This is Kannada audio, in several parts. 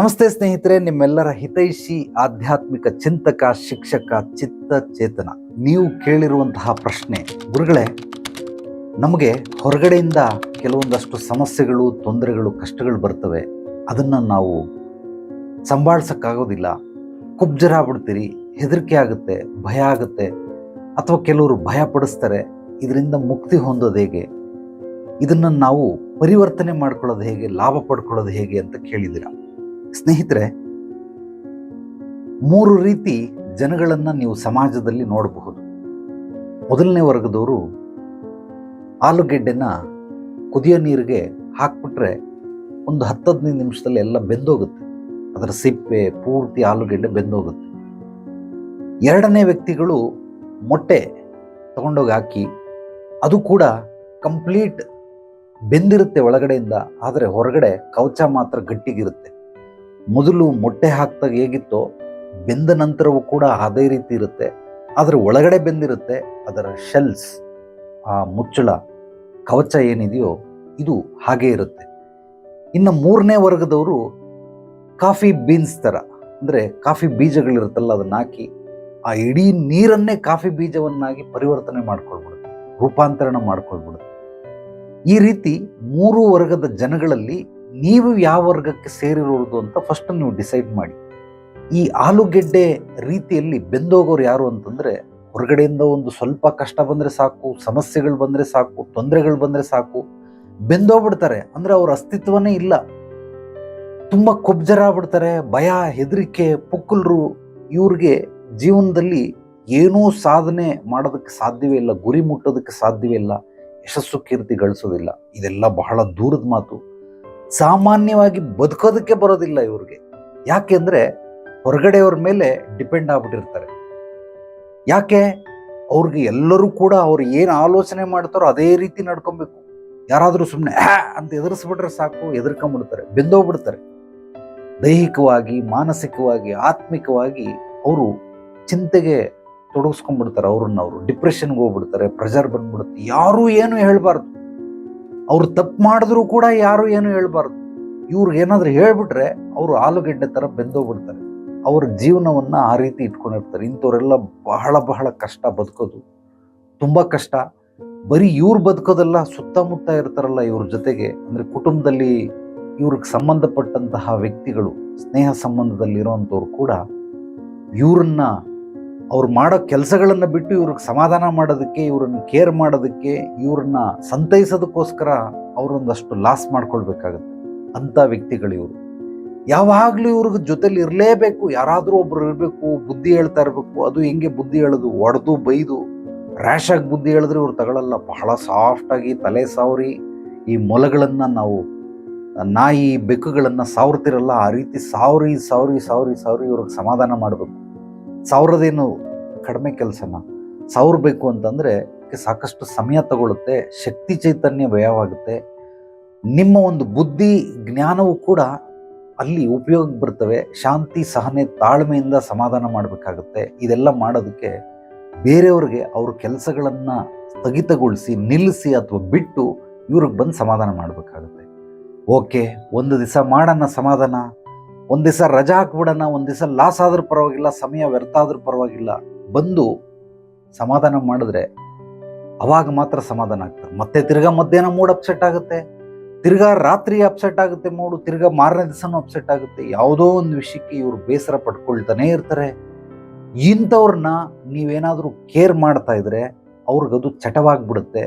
ನಮಸ್ತೆ ಸ್ನೇಹಿತರೆ, ನಿಮ್ಮೆಲ್ಲರ ಹಿತೈಷಿ ಆಧ್ಯಾತ್ಮಿಕ ಚಿಂತಕ, ಶಿಕ್ಷಕ ಚಿತ್ತ ಚೇತನ ನೀವು ಕೇಳಿರುವಂತಹ ಪ್ರಶ್ನೆ, ಗುರುಗಳೇ, ನಮಗೆ ಹೊರಗಡೆಯಿಂದ ಕೆಲವೊಂದಷ್ಟು ಸಮಸ್ಯೆಗಳು, ತೊಂದರೆಗಳು, ಕಷ್ಟಗಳು ಬರ್ತವೆ. ಅದನ್ನು ನಾವು ಸಂಭಾಳ್ಸೋಕ್ಕಾಗೋದಿಲ್ಲ. ಕುಬ್ಜರ ಹೆದರಿಕೆ ಆಗುತ್ತೆ, ಭಯ ಆಗುತ್ತೆ, ಅಥವಾ ಕೆಲವರು ಭಯ ಪಡಿಸ್ತಾರೆ ಇದರಿಂದ ಮುಕ್ತಿ ಹೊಂದೋದು ಹೇಗೆ? ಇದನ್ನು ನಾವು ಪರಿವರ್ತನೆ ಮಾಡ್ಕೊಳ್ಳೋದು ಹೇಗೆ, ಲಾಭ ಪಡ್ಕೊಳ್ಳೋದು ಹೇಗೆ ಅಂತ ಕೇಳಿದ್ದೀರ? ಸ್ನೇಹಿತರೆ, ಮೂರು ರೀತಿ ಜನಗಳನ್ನು ನೀವು ಸಮಾಜದಲ್ಲಿ ನೋಡಬಹುದು. ಮೊದಲನೇ ವರ್ಗದವರು ಆಲೂಗೆಡ್ಡೆನ ಕುದಿಯೋ ನೀರಿಗೆ ಹಾಕ್ಬಿಟ್ರೆ ಒಂದು ಹತ್ತು ಹದಿನೈದು ನಿಮಿಷದಲ್ಲಿ ಎಲ್ಲ ಬೆಂದೋಗುತ್ತೆ. ಅದರ ಸಿಪ್ಪೆ, ಪೂರ್ತಿ ಆಲೂಗೆಡ್ಡೆ ಬೆಂದೋಗುತ್ತೆ. ಎರಡನೇ ವ್ಯಕ್ತಿಗಳು ಮೊಟ್ಟೆ ತಗೊಂಡೋಗಿ ಹಾಕಿ, ಅದು ಕೂಡ ಕಂಪ್ಲೀಟ್ ಬೆಂದಿರುತ್ತೆ ಒಳಗಡೆಯಿಂದ, ಆದರೆ ಹೊರಗಡೆ ಕವಚ ಮಾತ್ರ ಗಟ್ಟಿಗಿರುತ್ತೆ. ಮೊದಲು ಮೊಟ್ಟೆ ಹಾಕ್ದಾಗ ಹೇಗಿತ್ತೋ ಬೆಂದ ನಂತರವೂ ಕೂಡ ಅದೇ ರೀತಿ ಇರುತ್ತೆ. ಅದರ ಒಳಗಡೆ ಬೆಂದಿರುತ್ತೆ, ಅದರ ಶೆಲ್ಸ್ ಆ ಮುಚ್ಚಳ, ಕವಚ ಏನಿದೆಯೋ ಇದು ಹಾಗೇ ಇರುತ್ತೆ. ಇನ್ನು ಮೂರನೇ ವರ್ಗದವರು ಕಾಫಿ ಬೀನ್ಸ್ ಥರ, ಅಂದರೆ ಕಾಫಿ ಬೀಜಗಳಿರುತ್ತಲ್ಲ ಅದನ್ನು ಹಾಕಿ, ಆ ಇಡೀ ನೀರನ್ನೇ ಕಾಫಿ ಬೀಜವನ್ನಾಗಿ ಪರಿವರ್ತನೆ ಮಾಡ್ಕೊಳ್ಬಿಡುತ್ತೆ, ರೂಪಾಂತರಣ ಮಾಡ್ಕೊಳ್ಬಿಡುತ್ತೆ. ಈ ರೀತಿ ಮೂರು ವರ್ಗದ ಜನಗಳಲ್ಲಿ ನೀವು ಯಾವ ವರ್ಗಕ್ಕೆ ಸೇರಿರೋದು ಅಂತ ಫಸ್ಟ್ ನೀವು ಡಿಸೈಡ್ ಮಾಡಿ. ಈ ಆಲೂಗೆಡ್ಡೆ ರೀತಿಯಲ್ಲಿ ಬೆಂದೋಗೋರು ಯಾರು ಅಂತಂದರೆ, ಹೊರಗಡೆಯಿಂದ ಒಂದು ಸ್ವಲ್ಪ ಕಷ್ಟ ಬಂದರೆ ಸಾಕು, ಸಮಸ್ಯೆಗಳು ಬಂದರೆ ಸಾಕು, ತೊಂದರೆಗಳು ಬಂದರೆ ಸಾಕು, ಬೆಂದೋಗ್ಬಿಡ್ತಾರೆ. ಅಂದರೆ ಅವ್ರ ಅಸ್ತಿತ್ವನೇ ಇಲ್ಲ. ತುಂಬ ಕುಬ್ಜರ ಆಗ್ಬಿಡ್ತಾರೆ ಭಯ, ಹೆದರಿಕೆ, ಪುಕ್ಕಲರು, ಇವ್ರಿಗೆ ಜೀವನದಲ್ಲಿ ಏನೂ ಸಾಧನೆ ಮಾಡೋದಕ್ಕೆ ಸಾಧ್ಯವೇ ಇಲ್ಲ, ಗುರಿ ಮುಟ್ಟೋದಕ್ಕೆ ಸಾಧ್ಯವೇ ಇಲ್ಲ, ಯಶಸ್ಸು ಕೀರ್ತಿ ಗಳಿಸೋದಿಲ್ಲ. ಇದೆಲ್ಲ ಬಹಳ ದೂರದ ಮಾತು. ಸಾಮಾನ್ಯವಾಗಿ ಬದುಕೋದಕ್ಕೆ ಬರೋದಿಲ್ಲ ಇವ್ರಿಗೆ. ಯಾಕೆಂದ್ರೆ ಹೊರಗಡೆಯವ್ರ ಮೇಲೆ ಡಿಪೆಂಡ್ ಆಗ್ಬಿಟ್ಟಿರ್ತಾರೆ. ಯಾಕೆ? ಅವ್ರಿಗೆ ಎಲ್ಲರೂ ಕೂಡ ಅವ್ರು ಏನು ಆಲೋಚನೆ ಮಾಡ್ತಾರೋ ಅದೇ ರೀತಿ ನಡ್ಕೊಬೇಕು. ಯಾರಾದರೂ ಸುಮ್ಮನೆ ಅಂತ ಎದುರಿಸ್ಬಿಟ್ರೆ ಸಾಕು ಎದುರ್ಕೊಂಬಿಡ್ತಾರೆ ಬೆಂದೋಗ್ಬಿಡ್ತಾರೆ. ದೈಹಿಕವಾಗಿ, ಮಾನಸಿಕವಾಗಿ, ಆತ್ಮಿಕವಾಗಿ ಅವರು ಚಿಂತೆಗೆ ತೊಡಗಿಸ್ಕೊಂಡ್ಬಿಡ್ತಾರೆ, ಅವ್ರನ್ನ ಅವರು ಡಿಪ್ರೆಷನ್ಗೆ ಹೋಗ್ಬಿಡ್ತಾರೆ ಪ್ರೆಷರ್ ಬಂದ್ಬಿಡುತ್ತೆ, ಯಾರೂ ಏನು ಹೇಳ್ಬಾರ್ದು. ಅವ್ರು ತಪ್ಪು ಮಾಡಿದ್ರು ಕೂಡ ಯಾರು ಏನು ಹೇಳ್ಬಾರ್ದು. ಇವ್ರಿಗೆ ಏನಾದರೂ ಹೇಳ್ಬಿಟ್ರೆ ಅವರು ಆಲೂಗಡ್ಡೆ ಥರ ಬೆಂದೋಗ್ಬಿಡ್ತಾರೆ. ಅವ್ರ ಜೀವನವನ್ನು ಆ ರೀತಿ ಇಟ್ಕೊಂಡಿರ್ತಾರೆ. ಇಂಥವರೆಲ್ಲ ಬಹಳ ಬಹಳ ಕಷ್ಟ ಬದುಕೋದು. ತುಂಬ ಕಷ್ಟ. ಬರೀ ಇವ್ರು ಬದುಕೋದೆಲ್ಲ, ಸುತ್ತಮುತ್ತ ಇರ್ತಾರಲ್ಲ ಇವ್ರ ಜೊತೆಗೆ. ಅಂದರೆ ಕುಟುಂಬದಲ್ಲಿ ಇವ್ರಿಗೆ ಸಂಬಂಧಪಟ್ಟಂತಹ ವ್ಯಕ್ತಿಗಳು, ಸ್ನೇಹ ಸಂಬಂಧದಲ್ಲಿರೋಂಥವ್ರು ಕೂಡ ಇವ್ರನ್ನ ಅವ್ರು ಮಾಡೋ ಕೆಲಸಗಳನ್ನು ಬಿಟ್ಟು ಇವ್ರಿಗೆ ಸಮಾಧಾನ ಮಾಡೋದಕ್ಕೆ, ಇವ್ರನ್ನ ಕೇರ್ ಮಾಡೋದಕ್ಕೆ, ಇವ್ರನ್ನ ಸಂತೈಸೋದಕ್ಕೋಸ್ಕರ ಅವರೊಂದಷ್ಟು ಲಾಸ್ ಮಾಡ್ಕೊಳ್ಬೇಕಾಗತ್ತೆ. ಅಂಥ ವ್ಯಕ್ತಿಗಳು ಇವರು. ಯಾವಾಗಲೂ ಇವ್ರಿಗೆ ಜೊತೆಲಿ ಇರಲೇಬೇಕು. ಯಾರಾದರೂ ಒಬ್ರು ಇರಬೇಕು, ಬುದ್ಧಿ ಹೇಳ್ತಾ ಇರಬೇಕು. ಅದು ಹೆಂಗೆ ಬುದ್ಧಿ ಹೇಳೋದು? ಒಡೆದು, ಬೈದು. ರ್ಯಾಶಾಗಿ ಬುದ್ಧಿ ಹೇಳಿದ್ರೆ ಇವ್ರು ತಗೊಳ್ಳಲ್ಲ ಬಹಳ ಸಾಫ್ಟಾಗಿ ತಲೆ ಸಾವ್ರಿ. ಈ ಮೊಲಗಳನ್ನು ನಾವು, ನಾಯಿ ಬೆಕ್ಕುಗಳನ್ನು ಸಾವ್ರತಿರಲ್ಲ, ಆ ರೀತಿ ಸಾವ್ರಿ ಸಾವ್ರಿ ಸಾವ್ರಿ ಸಾವ್ರಿ ಇವ್ರಿಗೆ ಸಮಾಧಾನ ಮಾಡಬೇಕು. ಸಾವಿರದೇನು ಕಡಿಮೆ ಕೆಲಸನ. ಸಾವಿರ ಬೇಕು ಅಂತಂದರೆ ಸಾಕಷ್ಟು ಸಮಯ ತಗೊಳ್ಳುತ್ತೆ ಶಕ್ತಿ ಚೈತನ್ಯ ವ್ಯಯವಾಗುತ್ತೆ. ನಿಮ್ಮ ಒಂದು ಬುದ್ಧಿ, ಜ್ಞಾನವು ಕೂಡ ಅಲ್ಲಿ ಉಪಯೋಗಕ್ಕೆ ಬರ್ತವೆ. ಶಾಂತಿ, ಸಹನೆ, ತಾಳ್ಮೆಯಿಂದ ಸಮಾಧಾನ ಮಾಡಬೇಕಾಗುತ್ತೆ. ಇದೆಲ್ಲ ಮಾಡೋದಕ್ಕೆ ಬೇರೆಯವ್ರಿಗೆ ಅವ್ರ ಕೆಲಸಗಳನ್ನು ಸ್ಥಗಿತಗೊಳಿಸಿ, ನಿಲ್ಲಿಸಿ ಅಥವಾ ಬಿಟ್ಟು ಇವ್ರಿಗೆ ಬಂದು ಸಮಾಧಾನ ಮಾಡಬೇಕಾಗುತ್ತೆ. ಓಕೆ, ಒಂದು ದಿವಸ ಮಾಡೋಣ ಸಮಾಧಾನ. ಒಂದು ದಿವಸ ರಜಾ ಹಾಕ್ಬಿಡೋಣ, ಒಂದು ದಿವಸ ಲಾಸ್ ಆದರೂ ಪರವಾಗಿಲ್ಲ, ಸಮಯ ವ್ಯರ್ಥ ಆದರೂ ಪರವಾಗಿಲ್ಲ. ಬಂದು ಸಮಾಧಾನ ಮಾಡಿದ್ರೆ ಅವಾಗ ಮಾತ್ರ ಸಮಾಧಾನ ಆಗ್ತದೆ. ಮತ್ತೆ ತಿರ್ಗಾ ಮಧ್ಯಾಹ್ನ ಮೂಡ್ ಅಪ್ಸೆಟ್ ಆಗುತ್ತೆ. ತಿರ್ಗಾ ರಾತ್ರಿ ಅಪ್ಸೆಟ್ ಆಗುತ್ತೆ ಮೂಡು ತಿರ್ಗಾ ಮಾರನೇ ದಿವಸನೂ ಅಪ್ಸೆಟ್ ಆಗುತ್ತೆ. ಯಾವುದೋ ಒಂದು ವಿಷಯಕ್ಕೆ ಇವರು ಬೇಸರ ಪಡ್ಕೊಳ್ತಾನೆ ಇರ್ತಾರೆ. ಇಂಥವ್ರನ್ನ ನೀವೇನಾದರೂ ಕೇರ್ ಮಾಡ್ತಾ ಇದ್ರೆ ಅವ್ರಿಗದು ಚಟವಾಗ್ಬಿಡುತ್ತೆ.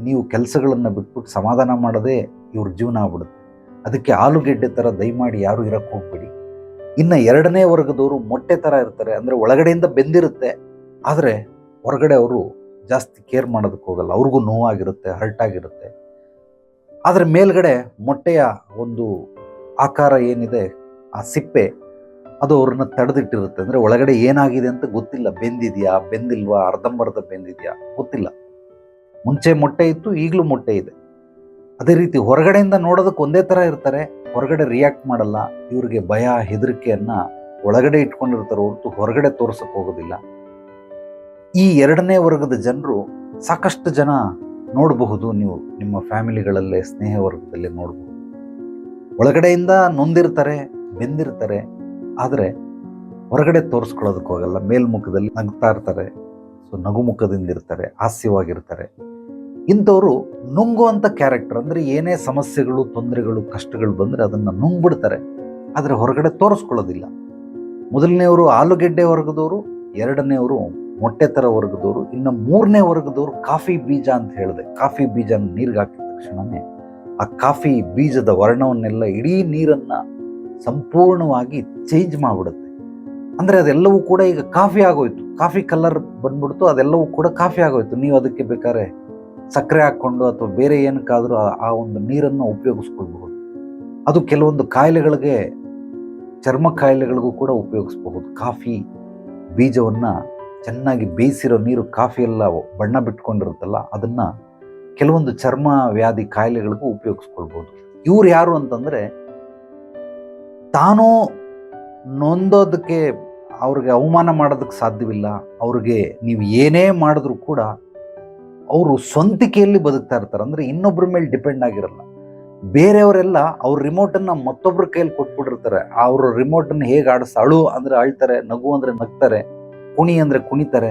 ನೀವು ಕೆಲಸಗಳನ್ನು ಬಿಟ್ಬಿಟ್ಟು ಸಮಾಧಾನ ಮಾಡದೆ ಇವ್ರ ಜೀವನ ಆಗ್ಬಿಡುತ್ತೆ. ಅದಕ್ಕೆ ಆಲೂಗೆಡ್ಡೆ ಥರ ದಯಮಾಡಿ ಯಾರು ಇರಕ್ಕೆ ಹೋಗ್ಬೇಡಿ. ಇನ್ನು ಎರಡನೇ ವರ್ಗದವರು ಮೊಟ್ಟೆ ಥರ ಇರ್ತಾರೆ, ಅಂದರೆ ಒಳಗಡೆಯಿಂದ ಬೆಂದಿರುತ್ತೆ, ಆದರೆ ಹೊರಗಡೆ ಅವರು ಜಾಸ್ತಿ ಕೇರ್ ಮಾಡೋದಕ್ಕೆ ಹೋಗಲ್ಲ. ಅವ್ರಿಗೂ ನೋವಾಗಿರುತ್ತೆ, ಹರ್ಟ್ ಆಗಿರುತ್ತೆ. ಆದರೆ ಮೇಲ್ಗಡೆ ಮೊಟ್ಟೆಯ ಒಂದು ಆಕಾರ ಏನಿದೆ, ಆ ಸಿಪ್ಪೆ, ಅದು ಅವ್ರನ್ನ ತಡೆದಿಟ್ಟಿರುತ್ತೆ. ಅಂದರೆ ಒಳಗಡೆ ಏನಾಗಿದೆ ಅಂತ ಗೊತ್ತಿಲ್ಲ. ಬೆಂದಿದೆಯಾ, ಬೆಂದಿಲ್ವಾ, ಅರ್ಧಂಬರ್ಧ ಬೆಂದಿದೆಯಾ, ಗೊತ್ತಿಲ್ಲ. ಮುಂಚೆ ಮೊಟ್ಟೆ ಇತ್ತು, ಈಗಲೂ ಮೊಟ್ಟೆ ಇದೆ. ಅದೇ ರೀತಿ ಹೊರಗಡೆಯಿಂದ ನೋಡೋದಕ್ಕೆ ಒಂದೇ ಥರ ಇರ್ತಾರೆ, ಹೊರಗಡೆ ರಿಯಾಕ್ಟ್ ಮಾಡಲ್ಲ, ಇವ್ರಿಗೆ ಭಯ, ಹೆದರಿಕೆಯನ್ನು ಒಳಗಡೆ ಇಟ್ಕೊಂಡಿರ್ತಾರೆ ಹೊರತು ಹೊರಗಡೆ ತೋರ್ಸಕ್ಕೆ ಹೋಗೋದಿಲ್ಲ. ಈ ಎರಡನೇ ವರ್ಗದ ಜನರು ಸಾಕಷ್ಟು ಜನ ನೋಡಬಹುದು ನೀವು, ನಿಮ್ಮ ಫ್ಯಾಮಿಲಿಗಳಲ್ಲೇ, ಸ್ನೇಹ ವರ್ಗದಲ್ಲಿ ನೋಡಬಹುದು. ಒಳಗಡೆಯಿಂದ ನೊಂದಿರ್ತಾರೆ, ಬೆಂದಿರ್ತಾರೆ, ಆದರೆ ಹೊರಗಡೆ ತೋರಿಸ್ಕೊಳ್ಳೋದಕ್ಕೆ ಹೋಗಲ್ಲ, ಮೇಲ್ಮುಖದಲ್ಲಿ ನಗ್ತಾ ಇರ್ತಾರೆ, ಸೊ ನಗುಮುಖದಿಂದ ಇರ್ತಾರೆ, ಹಾಸ್ಯವಾಗಿರ್ತಾರೆ. ಇಂಥವರು ನುಂಗುವಂಥ ಕ್ಯಾರೆಕ್ಟರ್ ಅಂದರೆ ಏನೇ ಸಮಸ್ಯೆಗಳು, ತೊಂದರೆಗಳು, ಕಷ್ಟಗಳು ಬಂದರೆ ಅದನ್ನು ನುಂಗ್ಬಿಡ್ತಾರೆ. ಆದರೆ ಹೊರಗಡೆ ತೋರಿಸ್ಕೊಳ್ಳೋದಿಲ್ಲ. ಮೊದಲನೆಯವರು ಆಲೂಗೆಡ್ಡೆ ವರ್ಗದವರು ಎರಡನೆಯವರು ಮೊಟ್ಟೆ ಥರ ವರ್ಗದವರು ಇನ್ನು ಮೂರನೇ ವರ್ಗದವರು ಕಾಫಿ ಬೀಜ ಅಂತ ಹೇಳಿದೆ. ಕಾಫಿ ಬೀಜ ನೀರಿಗೆ ಹಾಕಿದ ತಕ್ಷಣವೇ ಆ ಕಾಫಿ ಬೀಜದ ವರ್ಣವನ್ನೆಲ್ಲ ಇಡೀ ನೀರನ್ನು ಸಂಪೂರ್ಣವಾಗಿ ಚೇಂಜ್ ಮಾಡಿಬಿಡುತ್ತೆ. ಅಂದರೆ ಅದೆಲ್ಲವೂ ಕೂಡ ಈಗ ಕಾಫಿ ಆಗೋಯ್ತು. ಕಾಫಿ ಕಲರ್ ಬಂದ್ಬಿಡ್ತು, ಅದೆಲ್ಲವೂ ಕೂಡ ಕಾಫಿ ಆಗೋಯ್ತು. ನೀವು ಅದಕ್ಕೆ ಬೇಕಾದ್ರೆ ಸಕ್ಕರೆ ಹಾಕ್ಕೊಂಡು ಅಥವಾ ಬೇರೆ ಏನಕ್ಕಾದರೂ ಆ- ಒಂದು ನೀರನ್ನು ಉಪಯೋಗಿಸ್ಕೊಳ್ಬಹುದು. ಅದು ಕೆಲವೊಂದು ಕಾಯಿಲೆಗಳಿಗೆ, ಚರ್ಮ ಕಾಯಿಲೆಗಳಿಗೂ ಕೂಡ ಉಪಯೋಗಿಸ್ಬಹುದು. ಕಾಫಿ ಬೀಜವನ್ನು ಚೆನ್ನಾಗಿ ಬೇಯಿಸಿರೋ ನೀರು ಕಾಫಿ ಎಲ್ಲ ಬಣ್ಣ ಬಿಟ್ಕೊಂಡಿರುತ್ತಲ್ಲ, ಅದನ್ನು ಕೆಲವೊಂದು ಚರ್ಮ ವ್ಯಾಧಿ ಕಾಯಿಲೆಗಳಿಗೂ ಉಪಯೋಗಿಸ್ಕೊಳ್ಬೋದು ಇವ್ರು ಯಾರು ಅಂತಂದರೆ, ತಾನು ನೊಂದೋದಕ್ಕೆ ಅವ್ರಿಗೆ ಅವಮಾನ ಮಾಡೋದಕ್ಕೆ ಸಾಧ್ಯವಿಲ್ಲ, ಅವ್ರಿಗೆ ನೀವು ಏನೇ ಮಾಡಿದ್ರು ಕೂಡ ಅವರು ಸ್ವಂತಿಕೆಯಲ್ಲಿ ಬದುಕ್ತಾ ಇರ್ತಾರೆ. ಅಂದರೆ ಇನ್ನೊಬ್ಬರ ಮೇಲೆ ಡಿಪೆಂಡ್ ಆಗಿರಲ್ಲ. ಬೇರೆಯವರೆಲ್ಲ ಅವ್ರ ರಿಮೋಟನ್ನು ಮತ್ತೊಬ್ಬರ ಕೈಯಲ್ಲಿ ಕೊಟ್ಬಿಟ್ಟಿರ್ತಾರೆ. ಅವ್ರ ರಿಮೋಟನ್ನು ಹೇಗೆ ಆಡಿಸ್, ಅಳು ಅಂದರೆ ಅಳ್ತಾರೆ, ನಗು ಅಂದರೆ ನಗ್ತಾರೆ, ಕುಣಿ ಅಂದರೆ ಕುಣಿತಾರೆ.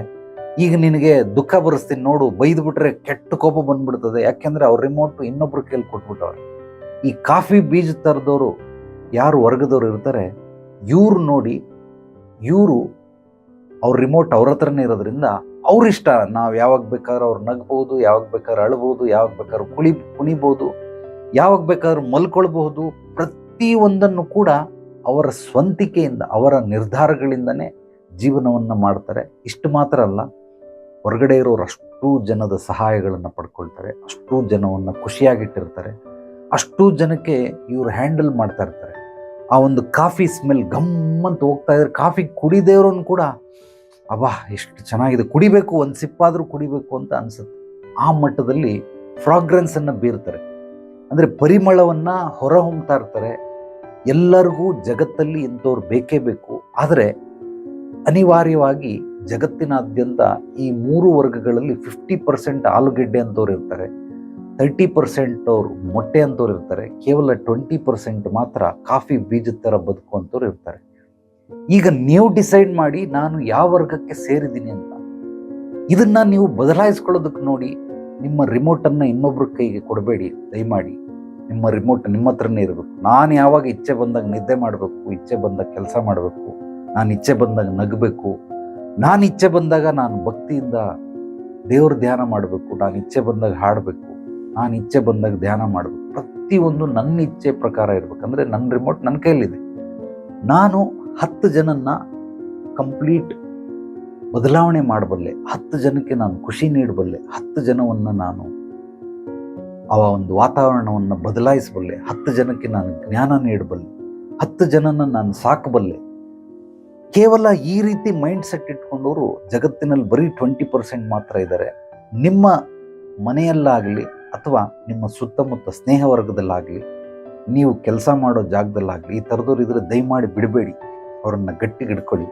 ಈಗ ನಿನಗೆ ದುಃಖ ಬರೆಸ್ತೀನಿ ನೋಡು ಬೈದು ಬಿಟ್ರೆ ಕೆಟ್ಟ ಕೋಪ ಬಂದ್ಬಿಡ್ತದೆ. ಯಾಕೆಂದರೆ ಅವ್ರ ರಿಮೋಟ್ ಇನ್ನೊಬ್ಬರ ಕೈಯಲ್ಲಿ ಕೊಟ್ಬಿಟ್ಟವ್ರೆ. ಈ ಕಾಫಿ ಬೀಜ ಥರದವರು ಯಾರು ವರ್ಗದವ್ರು ಇರ್ತಾರೆ, ಇವ್ರು ನೋಡಿ ಇವರು ಅವ್ರ ರಿಮೋಟ್ ಅವ್ರ ಹತ್ರನೇ ಇರೋದ್ರಿಂದ ಅವ್ರ ಇಷ್ಟ. ನಾವು ಯಾವಾಗ ಬೇಕಾದ್ರೂ ಅವ್ರು ನಗ್ಬೋದು, ಯಾವಾಗ ಬೇಕಾದ್ರೂ ಅಳ್ಬೋದು, ಯಾವಾಗ ಬೇಕಾದ್ರೂ ಕುಳಿ, ಕುಣಿಬೋದು, ಯಾವಾಗ ಬೇಕಾದ್ರೂ ಮಲ್ಕೊಳ್ಬಹುದು. ಪ್ರತಿಯೊಂದನ್ನು ಕೂಡ ಅವರ ಸ್ವಂತಿಕೆಯಿಂದ, ಅವರ ನಿರ್ಧಾರಗಳಿಂದನೇ ಜೀವನವನ್ನು ಮಾಡ್ತಾರೆ. ಇಷ್ಟು ಮಾತ್ರ ಅಲ್ಲ, ಹೊರಗಡೆ ಇರೋರು ಅಷ್ಟು ಜನದ ಸಹಾಯಗಳನ್ನು ಪಡ್ಕೊಳ್ತಾರೆ, ಅಷ್ಟು ಜನವನ್ನು ಖುಷಿಯಾಗಿಟ್ಟಿರ್ತಾರೆ, ಅಷ್ಟು ಜನಕ್ಕೆ ಇವರು ಹ್ಯಾಂಡಲ್ ಮಾಡ್ತಾ ಇರ್ತಾರೆ. ಆ ಒಂದು ಕಾಫಿ ಸ್ಮೆಲ್ ಗಮ್ಮಂತ ಹೋಗ್ತಾ ಇದ್ರೆ, ಕಾಫಿ ಕುಡಿದೇವ್ರನ್ನು ಕೂಡ ಅಬ್ಬಾ ಎಷ್ಟು ಚೆನ್ನಾಗಿದೆ. ಕುಡಿಬೇಕು, ಒಂದು ಸಿಪ್ಪಾದರೂ ಕುಡಿಬೇಕು ಅಂತ ಅನಿಸುತ್ತೆ. ಆ ಮಟ್ಟದಲ್ಲಿ ಫ್ರಾಗ್ರೆನ್ಸನ್ನು ಬೀರ್ತಾರೆ. ಅಂದರೆ ಪರಿಮಳವನ್ನು ಹೊರಹೊಮ್ತಾ ಇರ್ತಾರೆ. ಎಲ್ಲರಿಗೂ ಜಗತ್ತಲ್ಲಿ ಇಂಥವ್ರು ಬೇಕೇ ಬೇಕು. ಆದರೆ ಅನಿವಾರ್ಯವಾಗಿ ಜಗತ್ತಿನಾದ್ಯಂತ ಈ ಮೂರು ವರ್ಗಗಳಲ್ಲಿ ಫಿಫ್ಟಿ ಪರ್ಸೆಂಟ್ ಆಲೂಗೆಡ್ಡೆ ಅಂತವ್ರು ಇರ್ತಾರೆ. ತರ್ಟಿ ಪರ್ಸೆಂಟ್ ಅವರು ಮೊಟ್ಟೆ ಅಂತವ್ರು ಇರ್ತಾರೆ. ಕೇವಲ ಟ್ವೆಂಟಿ ಪರ್ಸೆಂಟ್ ಮಾತ್ರ ಕಾಫಿ ಬೀಜದ ಥರ ಬದುಕುವಂಥವ್ರು ಇರ್ತಾರೆ. ಈಗ ನೀವು ಡಿಸೈಡ್ ಮಾಡಿ ನಾನು ಯಾವ ವರ್ಗಕ್ಕೆ ಸೇರಿದ್ದೀನಿ ಅಂತ. ಇದನ್ನ ನೀವು ಬದಲಾಯಿಸ್ಕೊಳ್ಳೋದಕ್ಕೆ ನೋಡಿ, ನಿಮ್ಮ ರಿಮೋಟನ್ನು ಇನ್ನೊಬ್ರ ಕೈಗೆ ಕೊಡಬೇಡಿ, ದಯಮಾಡಿ. ನಿಮ್ಮ ರಿಮೋಟ್ ನಿಮ್ಮ ಹತ್ರನೇ ಇರಬೇಕು. ನಾನು ಯಾವಾಗ ಇಚ್ಛೆ ಬಂದಾಗ ನಿದ್ದೆ ಮಾಡಬೇಕು, ಇಚ್ಛೆ ಬಂದಾಗ ಕೆಲಸ ಮಾಡಬೇಕು, ನಾನು ಇಚ್ಛೆ ಬಂದಾಗ ನಗಬೇಕು, ನಾನು ಇಚ್ಛೆ ಬಂದಾಗ ನಾನು ಭಕ್ತಿಯಿಂದ ದೇವ್ರ ಧ್ಯಾನ ಮಾಡಬೇಕು, ನಾನು ಇಚ್ಛೆ ಬಂದಾಗ ಹಾಡಬೇಕು, ನಾನು ಇಚ್ಛೆ ಬಂದಾಗ ಧ್ಯಾನ ಮಾಡಬೇಕು. ಪ್ರತಿಯೊಂದು ನನ್ನ ಇಚ್ಛೆ ಪ್ರಕಾರ ಇರಬೇಕಂದ್ರೆ ನನ್ನ ರಿಮೋಟ್ ನನ್ನ ಕೈಯಲ್ಲಿದೆ. ನಾನು ಹತ್ತು ಜನನ್ನ ಕಂಪ್ಲೀಟ್ ಬದಲಾವಣೆ ಮಾಡಬಲ್ಲೆ, ಹತ್ತು ಜನಕ್ಕೆ ನಾನು ಖುಷಿ ನೀಡಬಲ್ಲೆ, ಹತ್ತು ಜನವನ್ನು ನಾನು ಆ ಒಂದು ವಾತಾವರಣವನ್ನು ಬದಲಾಯಿಸಬಲ್ಲೆ, ಹತ್ತು ಜನಕ್ಕೆ ನಾನು ಜ್ಞಾನ ನೀಡಬಲ್ಲೆ, ಹತ್ತು ಜನನ ನಾನು ಸಾಕಬಲ್ಲೆ. ಕೇವಲ ಈ ರೀತಿ ಮೈಂಡ್ ಸೆಟ್ ಇಟ್ಕೊಂಡವರು ಜಗತ್ತಿನಲ್ಲಿ ಬರೀ ಟ್ವೆಂಟಿ ಪರ್ಸೆಂಟ್ ಮಾತ್ರ ಇದ್ದಾರೆ ನಿಮ್ಮ ಮನೆಯಲ್ಲಾಗಲಿ ಅಥವಾ ನಿಮ್ಮ ಸುತ್ತಮುತ್ತ ಸ್ನೇಹ ವರ್ಗದಲ್ಲಾಗಲಿ, ನೀವು ಕೆಲಸ ಮಾಡೋ ಜಾಗದಲ್ಲಾಗಲಿ, ಈ ಥರದವ್ರು ಇದ್ರೆ ದಯಮಾಡಿ ಬಿಡಬೇಡಿ. ಅವರನ್ನು ಗಟ್ಟಿಗಿಡ್ಕೊಳ್ಳಿ.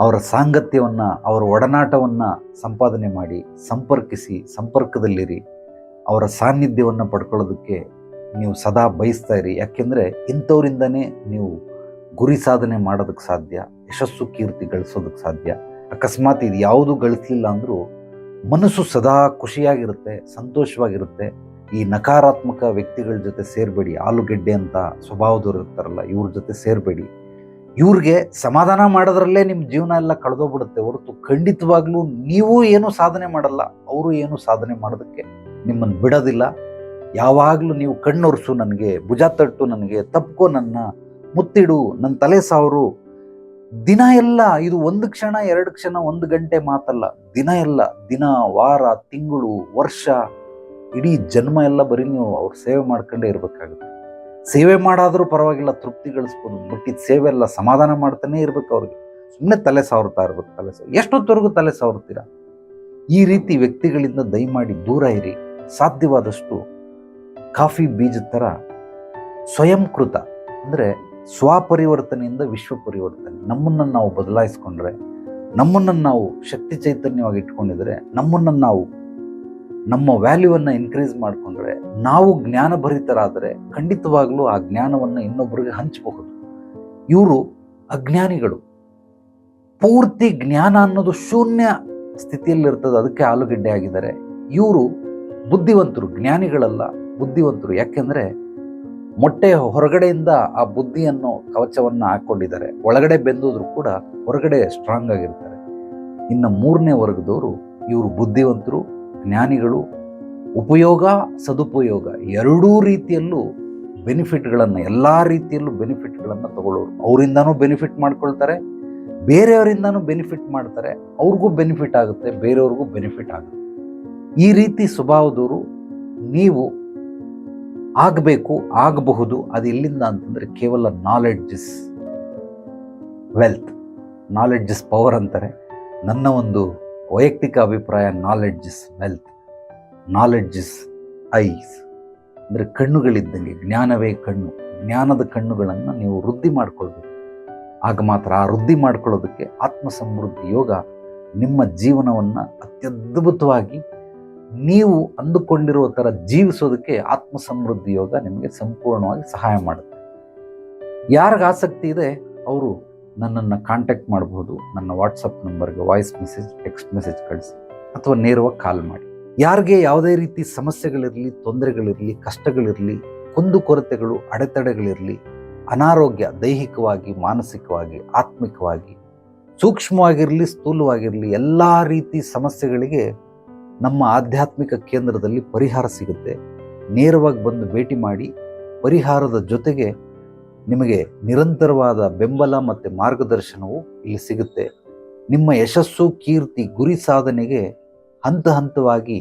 ಅವರ ಸಾಂಗತ್ಯವನ್ನು, ಅವರ ಒಡನಾಟವನ್ನು ಸಂಪಾದನೆ ಮಾಡಿ, ಸಂಪರ್ಕಿಸಿ, ಸಂಪರ್ಕದಲ್ಲಿರಿ. ಅವರ ಸಾನ್ನಿಧ್ಯವನ್ನು ಪಡ್ಕೊಳ್ಳೋದಕ್ಕೆ ನೀವು ಸದಾ ಬಯಸ್ತಾ ಇರಿ. ಯಾಕೆಂದರೆ ಇಂಥವರಿಂದನೇ ನೀವು ಗುರಿ ಸಾಧನೆ ಮಾಡೋದಕ್ಕೆ ಸಾಧ್ಯ, ಯಶಸ್ಸು ಕೀರ್ತಿ ಗಳಿಸೋದಕ್ಕೆ ಸಾಧ್ಯ. ಅಕಸ್ಮಾತ್ ಇದು ಯಾವುದು ಗಳಿಸಲಿಲ್ಲ ಅಂದರೂ ಮನಸ್ಸು ಸದಾ ಖುಷಿಯಾಗಿರುತ್ತೆ, ಸಂತೋಷವಾಗಿರುತ್ತೆ. ಈ ನಕಾರಾತ್ಮಕ ವ್ಯಕ್ತಿಗಳ ಜೊತೆ ಸೇರಬೇಡಿ. ಆಲೂಗೆಡ್ಡೆ ಅಂತ ಸ್ವಭಾವದವರು ಇರ್ತಾರಲ್ಲ ಇವ್ರ ಜೊತೆ ಸೇರಬೇಡಿ. ಇವ್ರಿಗೆ ಸಮಾಧಾನ ಮಾಡೋದ್ರಲ್ಲೇ ನಿಮ್ಮ ಜೀವನ ಎಲ್ಲ ಕಳೆದೋಗ್ಬಿಡುತ್ತೆ. ಹೊರತು ಖಂಡಿತವಾಗ್ಲೂ ನೀವು ಏನು ಸಾಧನೆ ಮಾಡಲ್ಲ, ಅವರು ಏನು ಸಾಧನೆ ಮಾಡೋದಕ್ಕೆ ನಿಮ್ಮನ್ನು ಬಿಡೋದಿಲ್ಲ. ಯಾವಾಗಲೂ ನೀವು ಕಣ್ಣೊರೆಸು ನನಗೆ, ಭುಜ ತಟ್ಟು ನನಗೆ, ತಪ್ಕೋ ನನ್ನ, ಮುತ್ತಿಡು ನನ್ನ ತಲೆ ಸಾವರು. ದಿನ ಎಲ್ಲ, ಇದು ಒಂದು ಕ್ಷಣ, ಎರಡು ಕ್ಷಣ, ಒಂದು ಗಂಟೆ ಮಾತಲ್ಲ. ದಿನ ಎಲ್ಲ, ದಿನ, ವಾರ, ತಿಂಗಳು, ವರ್ಷ, ಇಡೀ ಜನ್ಮ ಎಲ್ಲ ಬರೀ ನೀವು ಅವ್ರ ಸೇವೆ ಮಾಡ್ಕೊಂಡೇ ಇರಬೇಕಾಗುತ್ತೆ. ಸೇವೆ ಮಾಡಾದರೂ ಪರವಾಗಿಲ್ಲ ತೃಪ್ತಿ ಗಳಿಸ್ಬೋದು ಬಟ್ ಸೇವೆ ಎಲ್ಲ ಸಮಾಧಾನ ಮಾಡ್ತಾನೆ ಇರ್ಬೇಕು ಅವ್ರಿಗೆ. ಸುಮ್ಮನೆ ತಲೆ ಸಾವಿರ್ತಾ ಇರ್ಬೇಕು, ತಲೆ ಸಾವಿರ ಎಷ್ಟೊತ್ತವರೆಗೂ ತಲೆ ಸಾವಿರ್ತೀರ ಈ ರೀತಿ ವ್ಯಕ್ತಿಗಳಿಂದ ದಯಮಾಡಿ ದೂರ ಇರಿ. ಸಾಧ್ಯವಾದಷ್ಟು ಕಾಫಿ ಬೀಜದ ಥರ ಸ್ವಯಂಕೃತ, ಅಂದರೆ ಸ್ವಪರಿವರ್ತನೆಯಿಂದ ವಿಶ್ವ ಪರಿವರ್ತನೆ. ನಮ್ಮನ್ನು ನಾವು ಬದಲಾಯಿಸ್ಕೊಂಡ್ರೆ, ನಮ್ಮನ್ನು ನಾವು ಶಕ್ತಿ ಚೈತನ್ಯವಾಗಿ ಇಟ್ಕೊಂಡಿದ್ರೆ, ನಮ್ಮನ್ನು ನಾವು ನಮ್ಮ ವ್ಯಾಲ್ಯೂವನ್ನು ಇನ್ಕ್ರೀಸ್ ಮಾಡಿಕೊಂಡ್ರೆ ನಾವು ಜ್ಞಾನಭರಿತರಾದರೆ ಖಂಡಿತವಾಗ್ಲೂ ಆ ಜ್ಞಾನವನ್ನು ಇನ್ನೊಬ್ಬರಿಗೆ ಹಂಚಬಹುದು. ಇವರು ಅಜ್ಞಾನಿಗಳು. ಪೂರ್ತಿ ಜ್ಞಾನ ಅನ್ನೋದು ಶೂನ್ಯ ಸ್ಥಿತಿಯಲ್ಲಿರ್ತದೆ, ಅದಕ್ಕೆ ಆಲೂಗಡ್ಡೆ ಆಗಿದ್ದಾರೆ. ಇವರು ಬುದ್ಧಿವಂತರು, ಜ್ಞಾನಿಗಳಲ್ಲ, ಬುದ್ಧಿವಂತರು. ಯಾಕೆಂದರೆ ಮೊಟ್ಟೆ ಹೊರಗಡೆಯಿಂದ ಆ ಬುದ್ಧಿಯನ್ನು ಕವಚವನ್ನು ಹಾಕ್ಕೊಂಡಿದ್ದಾರೆ. ಒಳಗಡೆ ಬೆಂದಿದ್ರು ಕೂಡ ಹೊರಗಡೆ ಸ್ಟ್ರಾಂಗ್ ಆಗಿರ್ತಾರೆ. ಇನ್ನು ಮೂರನೇ ವರ್ಗದವರು ಇವರು ಬುದ್ಧಿವಂತರು ಜ್ಞಾನಿಗಳು ಉಪಯೋಗ, ಸದುಪಯೋಗ ಎರಡೂ ರೀತಿಯಲ್ಲೂ ಬೆನಿಫಿಟ್ಗಳನ್ನು, ಎಲ್ಲ ರೀತಿಯಲ್ಲೂ ಬೆನಿಫಿಟ್ಗಳನ್ನು ತಗೊಳ್ಳೋರು. ಅವರಿಂದನೂ ಬೆನಿಫಿಟ್ ಮಾಡ್ಕೊಳ್ತಾರೆ, ಬೇರೆಯವರಿಂದನೂ ಬೆನಿಫಿಟ್ ಮಾಡ್ತಾರೆ, ಅವ್ರಿಗೂ ಬೆನಿಫಿಟ್ ಆಗುತ್ತೆ, ಬೇರೆಯವ್ರಿಗೂ ಬೆನಿಫಿಟ್ ಆಗುತ್ತೆ. ಈ ರೀತಿ ಸ್ವಭಾವದವರು ನೀವು ಆಗಬೇಕು, ಆಗಬಹುದು, ಅದು ಎಲ್ಲಿಂದ ಅಂತಂದರೆ ಕೇವಲ knowledge is wealth knowledge power ಅಂತಾರೆ. ನನ್ನ ಒಂದು ವೈಯಕ್ತಿಕ ಅಭಿಪ್ರಾಯ knowledge is wealth knowledge is eyes ಅಂದರೆ ಕಣ್ಣುಗಳಿದ್ದಂಗೆ, ಜ್ಞಾನವೇ ಕಣ್ಣು, ಜ್ಞಾನದ ಕಣ್ಣುಗಳನ್ನು ನೀವು ವೃದ್ಧಿ ಮಾಡಿಕೊಳ್ಬೇಕು. ಆಗ ಮಾತ್ರ ಆ ವೃದ್ಧಿ ಮಾಡ್ಕೊಳ್ಳೋದಕ್ಕೆ ಆತ್ಮ ಸಮೃದ್ಧಿ ಯೋಗ ನಿಮ್ಮ ಜೀವನವನ್ನು ಅತ್ಯದ್ಭುತವಾಗಿ ನೀವು ಅಂದುಕೊಂಡಿರುವ ಥರ ಜೀವಿಸೋದಕ್ಕೆ ಆತ್ಮ ಸಮೃದ್ಧಿ ಯೋಗ ನಿಮಗೆ ಸಂಪೂರ್ಣವಾಗಿ ಸಹಾಯ ಮಾಡುತ್ತೆ. ಯಾರಿಗೆ ಆಸಕ್ತಿ ಇದೆ? ಅವರು ನನ್ನನ್ನು ಕಾಂಟ್ಯಾಕ್ಟ್ ಮಾಡಬಹುದು ನನ್ನ ವಾಟ್ಸಪ್ ನಂಬರ್ಗೆ ವಾಯ್ಸ್ ಮೆಸೇಜ್ ಟೆಕ್ಸ್ಟ್ ಮೆಸೇಜ್ ಕಳಿಸಿ. ಅಥವಾ ನೇರವಾಗಿ ಕಾಲ್ ಮಾಡಿ. ಯಾರಿಗೆ ಯಾವುದೇ ರೀತಿ ಸಮಸ್ಯೆಗಳಿರಲಿ, ತೊಂದರೆಗಳಿರಲಿ, ಕಷ್ಟಗಳಿರಲಿ ಕುಂದುಕೊರತೆಗಳು ಅಡೆತಡೆಗಳಿರಲಿ, ಅನಾರೋಗ್ಯ, ದೈಹಿಕವಾಗಿ, ಮಾನಸಿಕವಾಗಿ, ಆತ್ಮಿಕವಾಗಿ, ಸೂಕ್ಷ್ಮವಾಗಿರಲಿ, ಸ್ಥೂಲವಾಗಿರಲಿ, ಎಲ್ಲ ರೀತಿ ಸಮಸ್ಯೆಗಳಿಗೆ ನಮ್ಮ ಆಧ್ಯಾತ್ಮಿಕ ಕೇಂದ್ರದಲ್ಲಿ ಪರಿಹಾರ ಸಿಗುತ್ತೆ. ನೇರವಾಗಿ ಬಂದು ಭೇಟಿ ಮಾಡಿ, ಪರಿಹಾರದ ಜೊತೆಗೆ ನಿಮಗೆ ನಿರಂತರವಾದ ಬೆಂಬಲ ಮತ್ತು ಮಾರ್ಗದರ್ಶನವು ಇಲ್ಲಿ ಸಿಗುತ್ತೆ. ನಿಮ್ಮ ಯಶಸ್ಸು, ಕೀರ್ತಿ, ಗುರಿ ಸಾಧನೆಗೆ ಹಂತ ಹಂತವಾಗಿ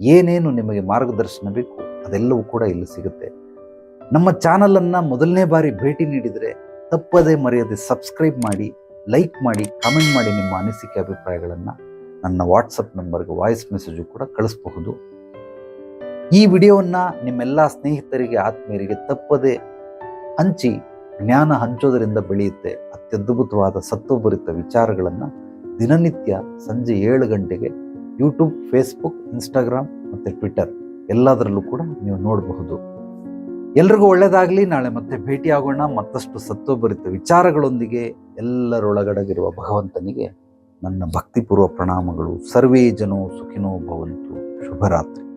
ಏನೇನು ನಿಮಗೆ ಮಾರ್ಗದರ್ಶನ ಬೇಕು ಅದೆಲ್ಲವೂ ಕೂಡ ಇಲ್ಲಿ ಸಿಗುತ್ತೆ. ನಮ್ಮ ಚಾನಲನ್ನು ಮೊದಲನೇ ಬಾರಿ ಭೇಟಿ ನೀಡಿದರೆ ತಪ್ಪದೇ ಮರೆಯದೆ ಸಬ್ಸ್ಕ್ರೈಬ್ ಮಾಡಿ ಲೈಕ್ ಮಾಡಿ ಕಾಮೆಂಟ್ ಮಾಡಿ ನಿಮ್ಮ ಅನಿಸಿಕೆ ಅಭಿಪ್ರಾಯಗಳನ್ನು ನನ್ನ ವಾಟ್ಸಪ್ ನಂಬರ್ಗೆ ವಾಯ್ಸ್ ಮೆಸೇಜು ಕೂಡ ಕಳಿಸಬಹುದು. ಈ ವಿಡಿಯೋವನ್ನು ನಿಮ್ಮೆಲ್ಲ ಸ್ನೇಹಿತರಿಗೆ, ಆತ್ಮೀಯರಿಗೆ ತಪ್ಪದೆ ಹಂಚಿ ಜ್ಞಾನ ಹಂಚೋದರಿಂದ ಬೆಳೆಯುತ್ತೆ. ಅತ್ಯದ್ಭುತವಾದ ಸತ್ವಭರಿತ ವಿಚಾರಗಳನ್ನು ದಿನನಿತ್ಯ ಸಂಜೆ ಏಳು ಗಂಟೆಗೆ ಯೂಟ್ಯೂಬ್ ಫೇಸ್ಬುಕ್ ಇನ್ಸ್ಟಾಗ್ರಾಮ್ ಮತ್ತು ಟ್ವಿಟರ್ ಎಲ್ಲದರಲ್ಲೂ ಕೂಡ ನೀವು ನೋಡಬಹುದು. ಎಲ್ರಿಗೂ ಒಳ್ಳೆಯದಾಗಲಿ ನಾಳೆ ಮತ್ತೆ ಭೇಟಿಯಾಗೋಣ. ಮತ್ತಷ್ಟು ಸತ್ವಭರಿತ ವಿಚಾರಗಳೊಂದಿಗೆ ಎಲ್ಲರೊಳಗಡಗಿರುವ ಭಗವಂತನಿಗೆ ನನ್ನ ಭಕ್ತಿಪೂರ್ವ ಪ್ರಣಾಮಗಳು. ಸರ್ವೇ ಜನೋ ಸುಖಿನೋ ಭವಂತು. ಶುಭರಾತ್ರಿ.